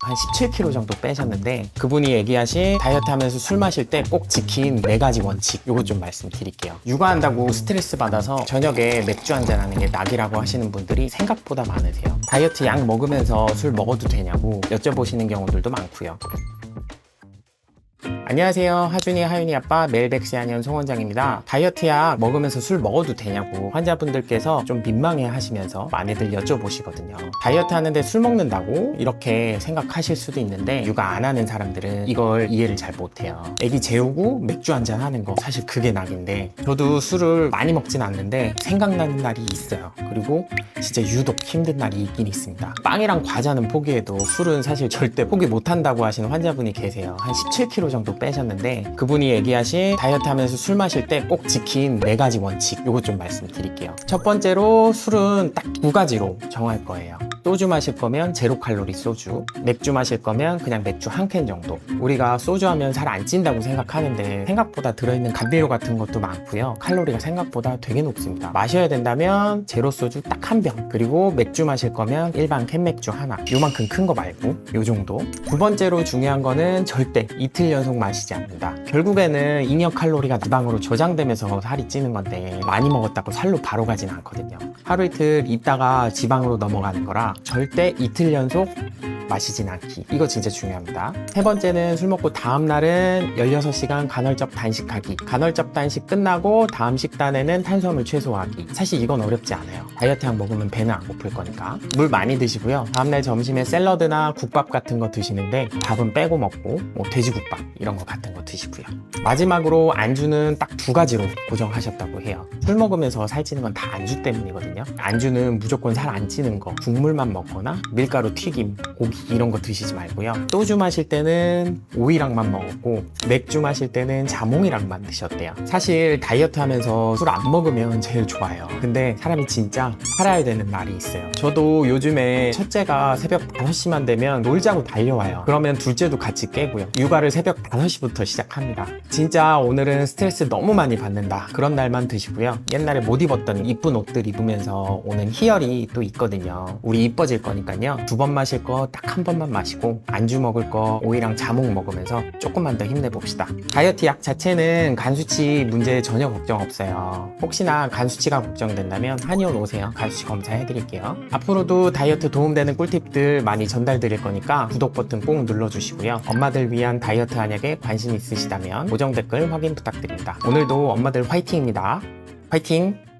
한 17kg 정도 빼셨는데 그분이 얘기하신 다이어트 하면서 술 마실 때 꼭 지킨 네 가지 원칙 요거 좀 말씀드릴게요. 육아한다고 스트레스 받아서 저녁에 맥주 한잔 하는 게 낙이라고 하시는 분들이 생각보다 많으세요. 다이어트 약 먹으면서 술 먹어도 되냐고 여쭤보시는 경우들도 많고요 안녕하세요. 하준이 하윤이 아빠 멜백시아년 송원장입니다. 다이어트 약 먹으면서 술 먹어도 되냐고 환자분들께서 좀 민망해 하시면서 많이들 여쭤보시거든요. 다이어트 하는데 술 먹는다고 이렇게 생각하실 수도 있는데 육아 안 하는 사람들은 이걸 이해를 잘 못해요. 애기 재우고 맥주 한잔 하는 거 사실 그게 낙인데 저도 술을 많이 먹진 않는데 생각나는 날이 있어요. 그리고 진짜 유독 힘든 날이 있긴 있습니다. 빵이랑 과자는 포기해도 술은 사실 절대 포기 못 한다고 하시는 환자분이 계세요. 한 17kg 정도 빼셨는데 그분이 얘기하신 다이어트 하면서 술 마실 때 꼭 지킨 네 가지 원칙 요거 좀 말씀드릴게요. 첫 번째로 술은 딱 두 가지로 정할 거예요. 소주 마실 거면 제로 칼로리 소주, 맥주 마실 거면 그냥 맥주 한 캔 정도. 우리가 소주 하면 살안 찐다고 생각하는데 생각보다 들어있는 감비료 같은 것도 많고요. 칼로리가 생각보다 되게 높습니다. 마셔야 된다면 제로 소주 딱 한 병. 그리고 맥주 마실 거면 일반 캔 맥주 하나. 요만큼 큰 거 말고 요 정도. 두 번째로 중요한 거는 절대 이틀 연속 마시지 않는다. 결국에는 잉여 칼로리가 지방으로 저장되면서 살이 찌는 건데 많이 먹었다고 살로 바로 가진 않거든요. 하루 이틀 있다가 지방으로 넘어가는 거라 절대 이틀 연속 마시진 않기. 이거 진짜 중요합니다. 세 번째는 술 먹고 다음 날은 16시간 간헐적 단식하기. 간헐적 단식 끝나고 다음 식단에는 탄수화물 최소화하기. 사실 이건 어렵지 않아요. 다이어트 약 먹으면 배는 안 고플 거니까. 물 많이 드시고요. 다음날 점심에 샐러드나 국밥 같은 거 드시는데 밥은 빼고 먹고 뭐 돼지국밥 이런 거 같은 거 드시고요. 마지막으로 안주는 딱 두 가지로 고정하셨다고 해요. 술 먹으면서 살찌는 건 다 안주 때문이거든요. 안주는 무조건 살 안 찌는 거, 국물 만 먹거나 밀가루 튀김, 고기 이런 거 드시지 말고요. 소주 마실 때는 오이랑만 먹었고 맥주 마실 때는 자몽이랑만 드셨대요. 사실 다이어트 하면서 술 안 먹으면 제일 좋아요. 근데 사람이 진짜 살아야 되는 날이 있어요. 저도 요즘에 첫째가 새벽 5시만 되면 놀자고 달려와요. 그러면 둘째도 같이 깨고요. 육아를 새벽 5시부터 시작합니다. 진짜 오늘은 스트레스 너무 많이 받는다. 그런 날만 드시고요. 옛날에 못 입었던 이쁜 옷들 입으면서 오는 희열이 또 있거든요. 우리 이뻐질 거니까요. 두 번 마실 거 딱 한 번만 마시고 안주 먹을 거 오이랑 자몽 먹으면서 조금만 더 힘내봅시다. 다이어트 약 자체는 간 수치 문제 전혀 걱정 없어요. 혹시나 간 수치가 걱정된다면 한의원 오세요. 간 수치 검사해드릴게요. 앞으로도 다이어트 도움되는 꿀팁들 많이 전달드릴 거니까 구독 버튼 꼭 눌러주시고요. 엄마들 위한 다이어트 한약에 관심 있으시다면 고정 댓글 확인 부탁드립니다. 오늘도 엄마들 화이팅입니다. 화이팅!